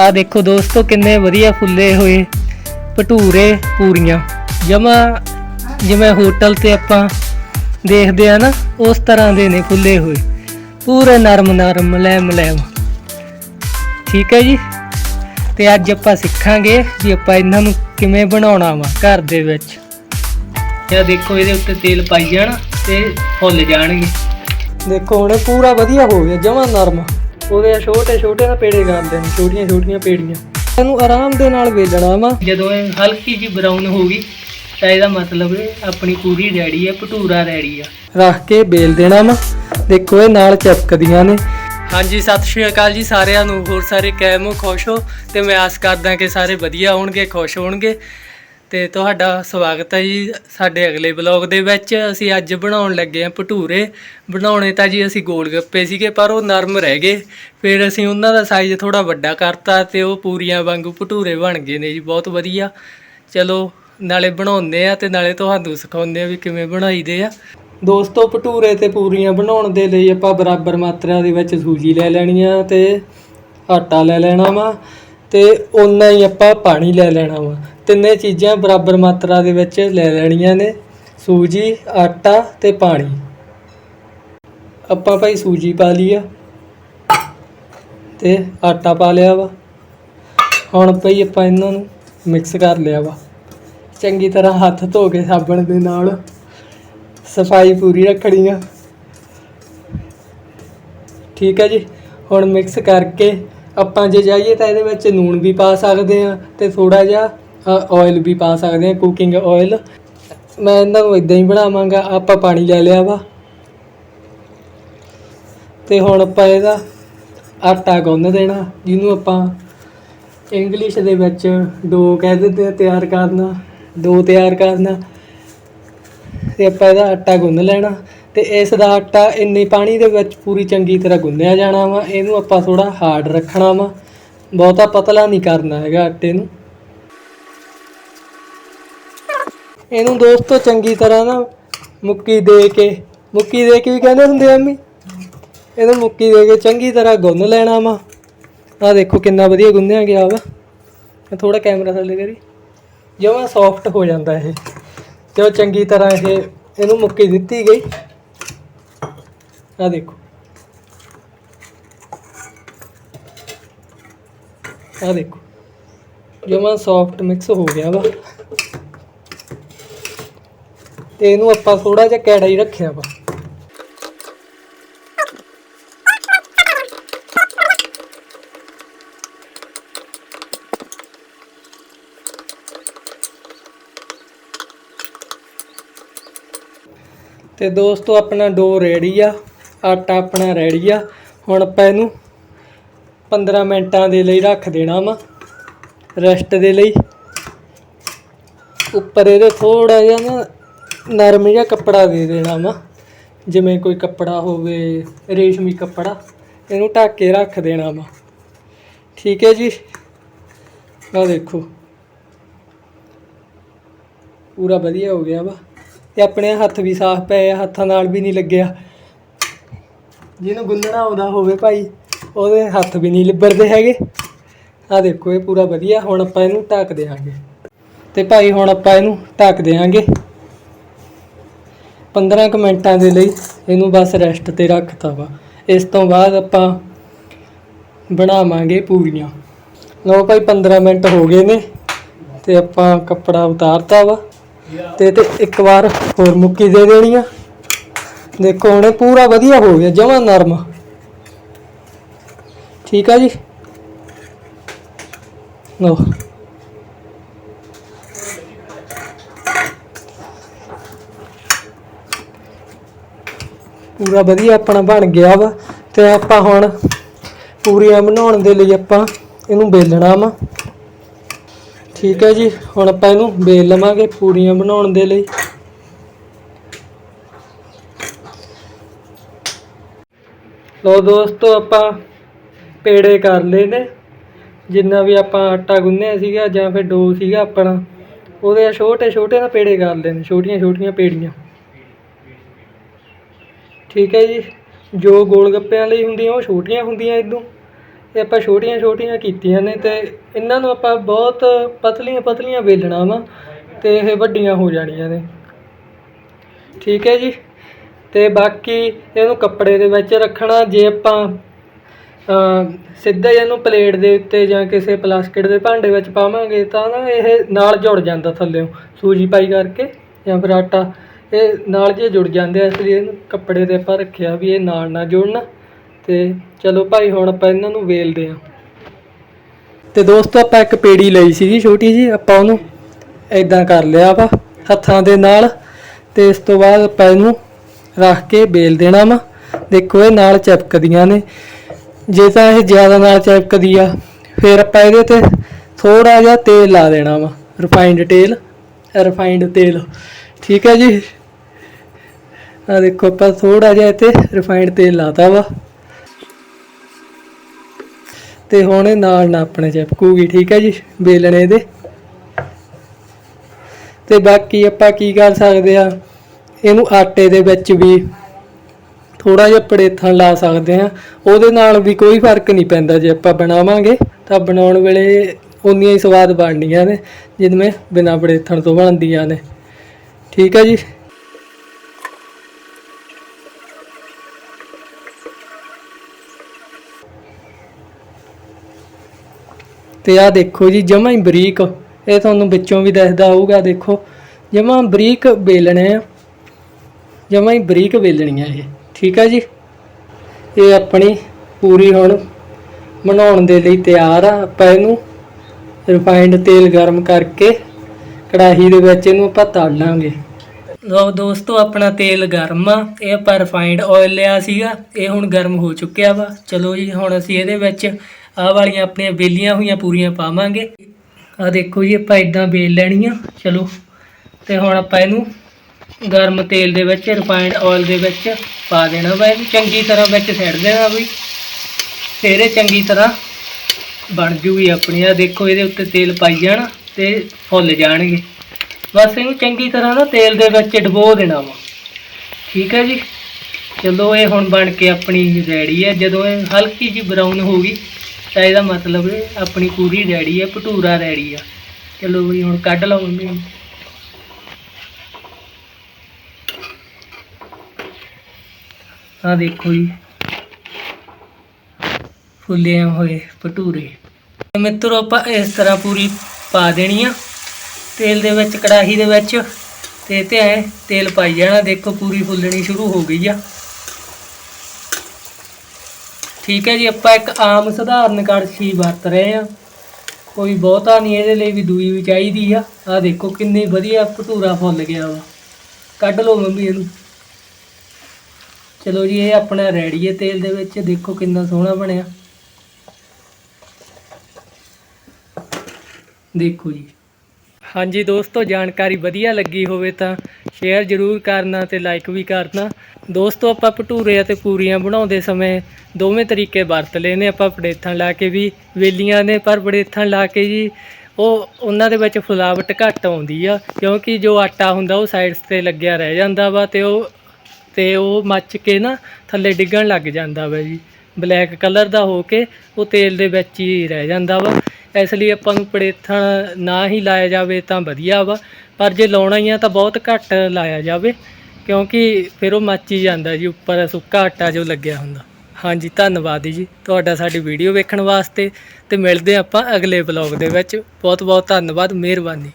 ਆ ਦੇਖੋ ਦੋਸਤੋ, ਕਿੰਨੇ ਵਧੀਆ ਫੁੱਲੇ ਹੋਏ ਭਟੂਰੇ ਪੂਰੀਆਂ। ਜਮਾ ਜਿਵੇਂ ਹੋਟਲ ਤੇ ਆਪਾਂ ਦੇਖਦੇ ਆ ਨਾ, ਉਸ ਤਰ੍ਹਾਂ ਦੇ ਨੇ ਫੁੱਲੇ ਹੋਏ। ਪੂਰੇ ਨਰਮ ਨਰਮ, ਮਲੈਮ ਮਲੈਮ। ਠੀਕ ਹੈ ਜੀ? ਤੇ ਅੱਜ ਆਪਾਂ ਸਿੱਖਾਂਗੇ ਵੀ ਆਪਾਂ ਇਹਨਾਂ ਨੂੰ ਕਿਵੇਂ ਬਣਾਉਣਾ ਵਾ ਘਰ ਦੇ ਵਿੱਚ। ਇਹ ਦੇਖੋ, ਇਹਦੇ ਉੱਤੇ ਤੇਲ ਪਾਈ ਜਾਣਾ ਤੇ ਫੁੱਲ ਜਾਣਗੇ। ਦੇਖੋ, ਹੁਣ ਪੂਰਾ ਵਧੀਆ ਹੋ ਗਿਆ, ਜਮਾ ਨਰਮ। ਉਹਦੇ ਛੋਟੇ ਛੋਟੇ ਨਾ ਪੇੜੇ ਕਰਦੇ ਨੇ ਛੋਟੀਆਂ ਛੋਟੀਆਂ ਪੇੜੀਆਂ। ਇਹਨੂੰ ਆਰਾਮ ਦੇ ਨਾਲ ਵੇਲਣਾ ਵਾ। ਜਦੋਂ ਇਹ ਹਲਕੀ ਜੀ ਬਰਾਊਨ ਹੋ ਗਈ ਤਾਂ ਇਹਦਾ ਮਤਲਬ ਆਪਣੀ ਪੂਰੀ ਰੈਡੀ ਹੈ ਭਟੂਰਾ ਰੈਡੀ ਆ। ਰੱਖ ਕੇ ਬੇਲ ਦੇਣਾ ਵਾ। ਦੇਖੋ ਇਹ ਨਾਲ ਚਿਪਕਦੀਆਂ ਨੇ। ਹਾਂਜੀ ਸਤਿ ਸ਼੍ਰੀ ਅਕਾਲ ਜੀ ਸਾਰਿਆਂ ਨੂੰ। ਹੋਰ ਸਾਰੇ ਕੈਮ ਖੁਸ਼ ਹੋ? ਤੇ ਮੈਂ ਆਸ ਕਰਦਾ ਕਿ ਸਾਰੇ ਵਧੀਆ ਹੋਣਗੇ ਖੁਸ਼ ਹੋਣਗੇ। ਤੇ ਤੁਹਾਡਾ ਸਵਾਗਤ ਹੈ ਜੀ ਸਾਡੇ ਅਗਲੇ ਬਲੌਗ ਦੇ ਵਿੱਚ। ਅਸੀਂ ਅੱਜ ਬਣਾਉਣ ਲੱਗੇ ਹਾਂ ਭਟੂਰੇ। ਬਣਾਉਣੇ ਤਾਂ ਜੀ ਅਸੀਂ ਗੋਲ ਗੱਪੇ ਸੀਗੇ, ਪਰ ਉਹ ਨਰਮ ਰਹਿ ਗਏ। ਫਿਰ ਅਸੀਂ ਉਹਨਾਂ ਦਾ ਸਾਈਜ਼ ਥੋੜਾ ਵੱਡਾ ਕਰਤਾ ਤੇ ਉਹ ਪੂਰੀਆਂ ਵਾਂਗੂ ਭਟੂਰੇ ਬਣ ਗਏ ਨੇ ਜੀ, ਬਹੁਤ ਵਧੀਆ। ਚਲੋ, ਨਾਲੇ ਬਣਾਉਂਦੇ ਆ ਤੇ ਨਾਲੇ ਤੁਹਾਨੂੰ ਸਿਖਾਉਂਦੇ ਆ ਵੀ ਕਿਵੇਂ ਬਣਾਈਦੇ ਆ। ਦੋਸਤੋ, ਭਟੂਰੇ ਤੇ ਪੂਰੀਆਂ ਬਣਾਉਣ ਦੇ ਲਈ ਆਪਾਂ ਬਰਾਬਰ ਮਾਤਰਾ ਦੇ ਵਿੱਚ ਸੂਜੀ ਲੈ ਲੈਣੀ ਆ ਤੇ ਆਟਾ ਲੈ ਲੈਣਾ ਵਾ ਤੇ ਉਨਾ ਹੀ ਆਪਾਂ ਪਾਣੀ ਲੈ ਲੈਣਾ ਵਾ। ਤਿੰਨੇ ਚੀਜ਼ਾਂ ਬਰਾਬਰ ਮਾਤਰਾ ਦੇ ਵਿੱਚ ਲੈ ਲੈਣੀਆਂ ਨੇ। ਸੂਜੀ, ਆਟਾ ਤੇ ਪਾਣੀ। ਆਪਾਂ ਭਾਈ ਸੂਜੀ ਪਾ ਲਈ ਆ ਤੇ ਆਟਾ ਪਾ ਲਿਆ ਵਾ। ਹੁਣ ਭਾਈ ਆਪਾਂ ਇਹਨਾਂ ਨੂੰ ਮਿਕਸ ਕਰ ਲਿਆ ਵਾ। ਚੰਗੀ ਤਰ੍ਹਾਂ ਹੱਥ ਧੋ ਕੇ ਸਾਬਣ ਦੇ ਨਾਲ ਸਫ਼ਾਈ ਪੂਰੀ ਰੱਖਣੀ ਆ। ਠੀਕ ਹੈ ਜੀ। ਹੁਣ ਮਿਕਸ ਕਰਕੇ ਆਪਾਂ ਜੇ ਜਾਈਏ ਤਾਂ ਇਹਦੇ ਵਿੱਚ ਲੂਣ ਵੀ ਪਾ ਸਕਦੇ ਆ ਤੇ ਥੋੜਾ ਜਿਹਾ ਆਇਲ ਵੀ ਪਾ ਸਕਦੇ ਹਾਂ ਕੁਕਿੰਗ ਆਇਲ ਮੈਂ ਇਹਨਾਂ ਨੂੰ ਇਦਾਂ ਹੀ ਬਣਾਵਾਂਗਾ, ਆਪਾਂ ਪਾਣੀ ਲੈ ਲਿਆ ਵਾ। ਤੇ ਹੁਣ ਆਪਾਂ ਇਹਦਾ ਆਟਾ ਗੁੰਨ ਦੇਣਾ, ਜਿਹਨੂੰ ਆਪਾਂ ਇੰਗਲਿਸ਼ ਦੇ ਵਿੱਚ ਡੋ ਕਹਿ ਦਿੰਦੇ ਆ, ਤਿਆਰ ਕਰਨਾ, ਡੋ ਤਿਆਰ ਕਰਨਾ। ਤੇ ਆਪਾਂ ਇਹਦਾ ਆਟਾ ਗੁੰਨ ਲੈਣਾ, ਤੇ ਇਸ ਦਾ ਆਟਾ ਇੰਨੇ ਪਾਣੀ ਦੇ ਵਿੱਚ ਪੂਰੀ ਚੰਗੀ ਤਰ੍ਹਾਂ ਗੁੰਨਿਆ ਜਾਣਾ ਵਾ, ਇਹਨੂੰ ਆਪਾਂ ਥੋੜਾ ਹਾਰਡ ਰੱਖਣਾ ਵਾ। ਬਹੁਤਾ ਪਤਲਾ ਨਹੀਂ ਕਰਨਾ ਹੈਗਾ ਆਟੇ ਨੂੰ। ਇਹਨੂੰ ਦੋਸਤੋ ਚੰਗੀ ਤਰ੍ਹਾਂ ਨਾ ਮੁੱਕੀ ਦੇ ਕੇ, ਮੁੱਕੀ ਦੇ ਕੇ ਵੀ ਕਹਿੰਦੇ ਹੁੰਦੇ ਆ ਅੰਮੀ? ਇਹਨੂੰ ਮੁੱਕੀ ਦੇ ਕੇ ਚੰਗੀ ਤਰ੍ਹਾਂ ਗੁੰਨ ਲੈਣਾ ਵਾ। ਆ ਦੇਖੋ ਕਿੰਨਾ ਵਧੀਆ ਗੁੰਨਿਆ ਗਿਆ ਵਾ। ਮੈਂ ਥੋੜਾ ਕੈਮਰਾ ਥੱਲੇ ਕਰੀ। ਜਿਵੇਂ ਸੌਫਟ ਹੋ ਜਾਂਦਾ ਇਹ। ਜਦੋਂ ਚੰਗੀ ਤਰ੍ਹਾਂ ਇਹ, ਇਹਨੂੰ ਮੁੱਕੀ ਦਿੱਤੀ ਗਈ। ਆ ਦੇਖੋ। ਆ ਦੇਖੋ। ਜਮਾ ਸੌਫਟ ਮਿਕਸ ਹੋ ਗਿਆ ਵਾ। ਤੇ ਇਹਨੂੰ ਆਪਾਂ ਥੋੜਾ ਜਿਹਾ ਕੈੜਾ ਹੀ ਰੱਖਿਆ ਵਾ। ਤੇ ਦੋਸਤੋ, ਆਪਣਾ ਡੋ ਰੈਡੀ ਆ, ਆਟਾ ਆਪਣਾ ਰੈਡੀ ਆ। ਹੁਣ ਆਪਾਂ ਇਹਨੂੰ 15 ਮਿੰਟਾਂ ਦੇ ਲਈ ਰੱਖ ਦੇਣਾ ਵਾ, ਰੈਸਟ ਦੇ ਲਈ। ਉੱਪਰ ਇਹਦੇ ਥੋੜਾ ਜਿਹਾ ਨਾ ਨਰਮ ਜਿਹਾ ਕੱਪੜਾ ਦੇ ਦੇਣਾ ਵਾ। ਜਿਵੇਂ ਕੋਈ ਕੱਪੜਾ ਹੋਵੇ, ਰੇਸ਼ਮੀ ਕੱਪੜਾ, ਇਹਨੂੰ ਢੱਕ ਕੇ ਰੱਖ ਦੇਣਾ ਵਾ। ਠੀਕ ਹੈ ਜੀ? ਆ ਦੇਖੋ। ਪੂਰਾ ਵਧੀਆ ਹੋ ਗਿਆ ਵਾ। ਤੇ ਆਪਣੇ ਹੱਥ ਵੀ ਸਾਫ਼ ਪਏ ਆ, ਹੱਥਾਂ ਨਾਲ ਵੀ ਨਹੀਂ ਲੱਗਿਆ। ਜਿਹਨੂੰ ਗੁੰਨਣਾ ਆਉਂਦਾ ਹੋਵੇ ਭਾਈ, ਉਹਦੇ ਹੱਥ ਵੀ ਨਹੀਂ ਲਿਬਰਦੇ ਹੈਗੇ। ਆ ਦੇਖੋ, ਇਹ ਪੂਰਾ ਵਧੀਆ। ਹੁਣ ਆਪਾਂ ਇਹਨੂੰ ਢੱਕ ਦੇਵਾਂਗੇ ਤੇ ਭਾਈ, ਹੁਣ ਆਪਾਂ ਇਹਨੂੰ ਢੱਕ ਦੇਵਾਂਗੇ 15 ਕੁ ਮਿੰਟਾਂ ਦੇ ਲਈ ਇਹਨੂੰ ਬਸ ਰੈਸਟ ਤੇ ਰੱਖਤਾ ਵਾ। ਇਸ ਤੋਂ ਬਾਅਦ ਆਪਾਂ ਬਣਾਵਾਂਗੇ ਪੂਰੀਆਂ। ਲਓ ਭਾਈ 15 ਮਿੰਟ ਹੋ ਗਏ ਨੇ ਤੇ ਆਪਾਂ ਕੱਪੜਾ ਉਤਾਰਤਾ ਵਾ ਤੇ ਤੇ ਇੱਕ ਵਾਰ ਹੋਰ ਮੁੱਕੀ ਦੇ ਦੇਣੀ ਆ ਦੇਖੋ ਹੁਣੇ ਪੂਰਾ ਵਧੀਆ ਹੋ ਗਿਆ, ਜਮਾਂ ਨਰਮ। ਠੀਕ ਆ ਜੀ? ਲਓ। ਪੂਰਾ ਵਧੀਆ ਆਪਣਾ ਬਣ ਗਿਆ ਵਾ। ਤੇ ਆਪਾਂ ਹੁਣ ਪੂਰੀਆਂ ਬਣਾਉਣ ਦੇ ਲਈ ਆਪਾਂ ਇਹਨੂੰ ਵੇਲਣਾ ਵਾ। ਠੀਕ ਹੈ ਜੀ, ਹੁਣ ਆਪਾਂ ਇਹਨੂੰ ਵੇਲ ਲਵਾਂਗੇ ਪੂਰੀਆਂ ਬਣਾਉਣ ਦੇ ਲਈ। ਲੋ ਦੋਸਤੋ, ਆਪਾਂ ਪੇੜੇ ਕਰ ਲਏ ਨੇ। ਜਿੰਨਾ ਵੀ ਆਪਾਂ ਆਟਾ ਗੁੰਨਿਆ ਸੀਗਾ ਜਾਂ ਫਿਰ ਡੋ ਸੀਗਾ ਆਪਣਾ, ਉਹਦੇ ਛੋਟੇ ਛੋਟੇ ਨਾ ਪੇੜੇ ਕਰ ਲਏ ਨੇ ਛੋਟੀਆਂ ਛੋਟੀਆਂ ਪੇੜੀਆਂ। ਠੀਕ ਹੈ ਜੀ। ਜੋ ਗੋਲ ਗੱਪਿਆਂ ਲਈ ਹੁੰਦੀਆਂ, ਉਹ ਛੋਟੀਆਂ ਹੁੰਦੀਆਂ ਇਦੋਂ ਇਹ ਆਪਾਂ ਛੋਟੀਆਂ ਛੋਟੀਆਂ ਕੀਤੀਆਂ ਨੇ ਅਤੇ ਇਹਨਾਂ ਨੂੰ ਆਪਾਂ ਬਹੁਤ ਪਤਲੀਆਂ ਪਤਲੀਆਂ ਵੇਲਣਾ ਵਾ ਅਤੇ ਇਹ ਵੱਡੀਆਂ ਹੋ ਜਾਣੀਆਂ ਨੇ। ਠੀਕ ਹੈ ਜੀ। ਅਤੇ ਬਾਕੀ ਇਹਨੂੰ ਕੱਪੜੇ ਦੇ ਵਿੱਚ ਰੱਖਣਾ, ਜੇ ਆਪਾਂ ਅ ਸਿੱਧਾ ਇਹਨੂੰ ਪਲੇਟ ਦੇ ਉੱਤੇ ਜਾਂ ਕਿਸੇ ਪਲਾਸਟਿਕ ਦੇ ਭਾਂਡੇ ਵਿੱਚ ਪਾਵਾਂਗੇ ਤਾਂ ਨਾ ਇਹ ਨਾਲ ਜੁੜ ਜਾਂਦਾ ਥੱਲੇੋਂ। ਸੂਜੀ ਪਾਈ ਕਰਕੇ ਜਾਂ ਫਿਰ ਆਟਾ। ਇਹ ਨਾਲ ਜੇ ਜੁੜ ਜਾਂਦੇ ਆ, ਇਸ ਲਈ ਇਹਨੂੰ ਕੱਪੜੇ ਤੇ ਆਪਾਂ ਰੱਖਿਆ ਵੀ ਇਹ ਨਾਲ ਨਾ ਜੁੜਨ। ਤੇ ਚਲੋ ਭਾਈ, ਹੁਣ ਆਪਾਂ ਇਹਨਾਂ ਨੂੰ ਵੇਲਦੇ ਹਾਂ ਤੇ ਦੋਸਤੋ, ਆਪਾਂ ਇੱਕ ਪੇੜੀ ਲਈ ਸੀਗੀ ਛੋਟੀ ਜੀ ਆਪਾਂ ਉਹਨੂੰ ਐਦਾਂ ਕਰ ਲਿਆ ਵਾ, ਹੱਥਾਂ ਦੇ ਨਾਲ। ਤੇ ਇਸ ਤੋਂ ਬਾਅਦ ਆਪਾਂ ਇਹਨੂੰ ਰੱਖ ਕੇ ਵੇਲ ਦੇਣਾ ਵਾ। ਦੇਖੋ, ਇਹ ਨਾਲ ਚਿਪਕਦੀਆਂ ਨੇ। ਜੇ ਤਾਂ ਇਹ ਜ਼ਿਆਦਾ ਨਾਲ ਚਿਪਕਦੀ ਆ, ਫਿਰ ਆਪਾਂ ਇਹਦੇ ਤੇ ਥੋੜਾ ਜਿਹਾ ਤੇਲ ਲਾ ਦੇਣਾ ਵਾ। ਰਿਫਾਈਨਡ ਤੇਲ ਰਿਫਾਈਨਡ ਤੇਲ। ਠੀਕ ਹੈ ਜੀ? ਆ ਦੇਖੋ, ਆਪਾਂ ਥੋੜਾ ਜਿਹਾ ਇੱਥੇ ਰਿਫਾਈਨਡ ਤੇਲ ਲਾਤਾ ਵਾ। ਤੇ ਹੁਣ ਇਹ ਨਾਲ ਨਾ ਆਪਣੇ ਚਿਪਕੂਗੀ, ਠੀਕ ਹੈ ਜੀ, ਵੇਲਣੇ ਦੇ। ਤੇ ਬਾਕੀ ਆਪਾਂ ਕੀ ਕਰ ਸਕਦੇ ਆ, ਇਹਨੂੰ ਆਟੇ ਦੇ ਵਿੱਚ ਵੀ ਥੋੜਾ ਜਿਹਾ ਪੜੇਥਣ ਲਾ ਸਕਦੇ ਆ। ਉਹਦੇ ਨਾਲ ਵੀ ਕੋਈ ਫ਼ਰਕ ਨਹੀਂ ਪੈਂਦਾ, ਜੇ ਆਪਾਂ ਬਣਾਵਾਂਗੇ, ਤਾਂ ਬਣਾਉਣ ਵੇਲੇ ਉਨੀਆਂ ਹੀ ਸਵਾਦ ਬਣਨੀਆਂ ਨੇ ਜਿਵੇਂ ਬਿਨਾਂ ਪੜੇਥਣ ਤੋਂ ਬਣਦੀਆਂ ਨੇ। ਠੀਕ ਹੈ ਜੀ। ਤੇ ਆ ਦੇਖੋ ਜੀ, ਜਮਾਂ ਹੀ ਬਰੀਕ। ਇਹ ਤੁਹਾਨੂੰ ਵਿੱਚੋਂ ਵੀ ਦਿਖਦਾ ਹੋਊਗਾ, ਦੇਖੋ। ਜਮਾਂ ਬਰੀਕ ਵੇਲਣੇ ਆ। ਜਮਾਂ ਹੀ ਬਰੀਕ ਵੇਲਣੀਆਂ ਇਹ, ਠੀਕ ਆ ਜੀ? ਇਹ ਆਪਣੀ ਪੂਰੀ ਹੁਣ ਬਣਾਉਣ ਦੇ ਲਈ ਤਿਆਰ ਆ ਆਪਾਂ ਇਹਨੂੰ। ਰਿਫਾਈਨਡ ਤੇਲ ਗਰਮ ਕਰਕੇ ਕੜਾਹੀ ਦੇ ਵਿੱਚ ਇਹਨੂੰ ਆਪਾਂ ਤਲ ਲਾਂਗੇ। ਲੋ ਦੋਸਤੋ, ਆਪਣਾ ਤੇਲ ਗਰਮ ਆ। ਇਹ ਆਪਾਂ ਰਿਫਾਈਨਡ ਆਇਲ ਲਿਆ ਸੀਗਾ। ਇਹ ਹੁਣ ਗਰਮ ਹੋ ਚੁੱਕਿਆ ਵਾ। ਚਲੋ ਜੀ, ਹੁਣ ਅਸੀਂ ਇਹਦੇ ਵਿੱਚ ਆਹ ਵਾਲੀਆਂ ਆਪਣੀਆਂ ਵੇਲੀਆਂ ਹੋਈਆਂ ਪੂਰੀਆਂ ਪਾਵਾਂਗੇ। ਆ ਦੇਖੋ ਜੀ, ਆਪਾਂ ਇਦਾਂ ਵੇਲ ਲੈਣੀਆਂ, ਚਲੋ। ਤੇ ਹੁਣ ਆਪਾਂ ਇਹਨੂੰ ਗਰਮ ਤੇਲ ਦੇ ਵਿੱਚ ਰਿਫਾਈਨਡ ਆਇਲ ਦੇ ਵਿੱਚ ਪਾ ਦੇਣਾ ਵਾ ਇਹਨੂੰ। ਚੰਗੀ ਤਰ੍ਹਾਂ ਵਿੱਚ ਸੈੱਟ ਦੇਣਾ ਵੀ। ਫਿਰ ਇਹ ਚੰਗੀ ਤਰ੍ਹਾਂ ਬਣ ਜੂਗੀ ਆਪਣੀ। ਆ ਦੇਖੋ, ਇਹਦੇ ਉੱਤੇ ਤੇਲ ਪਾਈ ਜਾਣਾ ਤੇ ਫੁੱਲ ਜਾਣਗੇ। ਬਸ ਇਹਨੂੰ ਚੰਗੀ ਤਰ੍ਹਾਂ ਨਾ ਤੇਲ ਦੇ ਵਿੱਚ ਡਬੋ ਦੇਣਾ ਵਾ। ਠੀਕ ਹੈ ਜੀ? ਚਲੋ, ਇਹ ਹੁਣ ਬਣ ਕੇ ਆਪਣੀ ਰੈਡੀ ਹੈ। ਜਦੋਂ ਇਹ ਹਲਕੀ ਜੀ ਬਰਾਊਨ ਹੋ ਗਈ ਤਾਂ ਇਹਦਾ ਮਤਲਬ ਇਹ ਆਪਣੀ ਪੂਰੀ ਰੈਡੀ ਹੈ ਭਟੂਰਾ ਰੈਡੀ ਆ। ਚਲੋ ਵੀ ਹੁਣ ਕੱਢ ਲਓ ਮੰਮੀ ਨੂੰ। ਆਹ ਦੇਖੋ ਜੀ। ਫੁੱਲੇ ਹੋਏ ਭਟੂਰੇ। ਤੇ ਮਿੱਤਰੋ, ਆਪਾਂ ਇਸ ਤਰ੍ਹਾਂ ਪੂਰੀ ਪਾ ਦੇਣੀ ਆ। ਤੇਲ ਦੇ ਵਿੱਚ, ਕੜਾਹੀ ਦੇ ਵਿੱਚ। ਤੇ ਤੇ ਤੇਲ ਪਾਈ ਜਾਣਾ। ਦੇਖੋ, ਪੂਰੀ ਫੁੱਲਣੀ ਸ਼ੁਰੂ ਹੋ ਗਈ ਆ। ਠੀਕ ਹੈ ਜੀ, ਆਪਾਂ ਇੱਕ ਆਮ ਸਧਾਰਨ ਕੜਛੀ ਵਰਤ ਰਹੇ ਆ ਕੋਈ ਬਹੁਤਾ ਨਹੀਂ ਇਹਦੇ ਲਈ ਵੀ ਦੂਈ ਵੀ ਚਾਹੀਦੀ ਆ। ਆ ਦੇਖੋ ਕਿੰਨੀ ਵਧੀਆ ਭਟੂਰਾ ਫੁੱਲ ਗਿਆ ਵਾ। ਕੱਢ ਲਓ ਮੰਮੀ ਇਹਨੂੰ। ਚਲੋ ਜੀ, ਇਹ ਆਪਣਾ ਰੈਡੀ ਹੈ ਤੇਲ ਦੇ ਵਿੱਚ ਦੇਖੋ ਕਿੰਨਾ ਸੋਹਣਾ ਬਣਿਆ। ਦੇਖੋ ਜੀ। ਹਾਂਜੀ ਦੋਸਤੋ, ਜਾਣਕਾਰੀ ਵਧੀਆ ਲੱਗੀ ਹੋਵੇ ਤਾਂ ਸ਼ੇਅਰ ਜ਼ਰੂਰ ਕਰਨਾ ਤੇ ਲਾਈਕ ਵੀ ਕਰਨਾ। ਦੋਸਤੋ, ਆਪਾਂ ਭਟੂਰੇ ਅਤੇ ਪੂਰੀਆਂ ਬਣਾਉਂਦੇ ਸਮੇਂ ਦੋਵੇਂ ਤਰੀਕੇ ਵਰਤ ਲਏ ਨੇ ਆਪਾਂ ਪੜੇਥਣ ਲਾ ਕੇ ਵੀ, ਵੇਲੀਆਂ ਨੇ, ਪਰ ਪੜੇਥਣ ਲਾ ਕੇ ਜੀ, ਉਹ ਉਹਨਾਂ ਦੇ ਵਿੱਚ ਫੁਲਾਵਟ ਘੱਟ ਆਉਂਦੀ ਆ, ਕਿਉਂਕਿ ਜੋ ਆਟਾ ਹੁੰਦਾ ਉਹ ਸਾਈਡਸ ਤੇ ਲੱਗਿਆ ਰਹਿ ਜਾਂਦਾ ਵਾ ਤੇ ਉਹ ਤੇ ਉਹ ਮੱਚ ਕੇ ਨਾ ਥੱਲੇ ਡਿੱਗਣ ਲੱਗ ਜਾਂਦਾ ਵਾ ਜੀ। ਬਲੈਕ ਕਲਰ ਦਾ ਹੋ ਕੇ ਉਹ ਤੇਲ ਦੇ ਵਿੱਚ ਹੀ ਰਹਿ ਜਾਂਦਾ ਵਾ। ਇਸ ਲਈ ਆਪਾਂ ਨੂੰ ਪੜੇਥਣ ਨਾ ਹੀ ਲਾਇਆ ਜਾਵੇ ਤਾਂ ਵਧੀਆ ਵਾ, ਪਰ ਜੇ ਲਾਉਣਾ ਹੀ ਆ ਤਾਂ ਬਹੁਤ ਘੱਟ ਲਾਇਆ ਜਾਵੇ, ਕਿਉਂਕਿ ਫਿਰ ਉਹ ਮੱਚ ਹੀ ਜਾਂਦਾ ਜੀ, ਉੱਪਰ ਸੁੱਕਾ ਆਟਾ ਜੋ ਲੱਗਿਆ ਹੁੰਦਾ। ਹਾਂਜੀ, ਧੰਨਵਾਦ ਜੀ, ਤੁਹਾਡਾ ਸਾਡੀ ਵੀਡੀਓ ਵੇਖਣ ਵਾਸਤੇ, ਤੇ ਮਿਲਦੇ ਆਪਾਂ ਅਗਲੇ ਵਲੌਗ ਦੇ ਵਿੱਚ। ਬਹੁਤ ਬਹੁਤ ਧੰਨਵਾਦ, ਮਿਹਰਬਾਨੀ।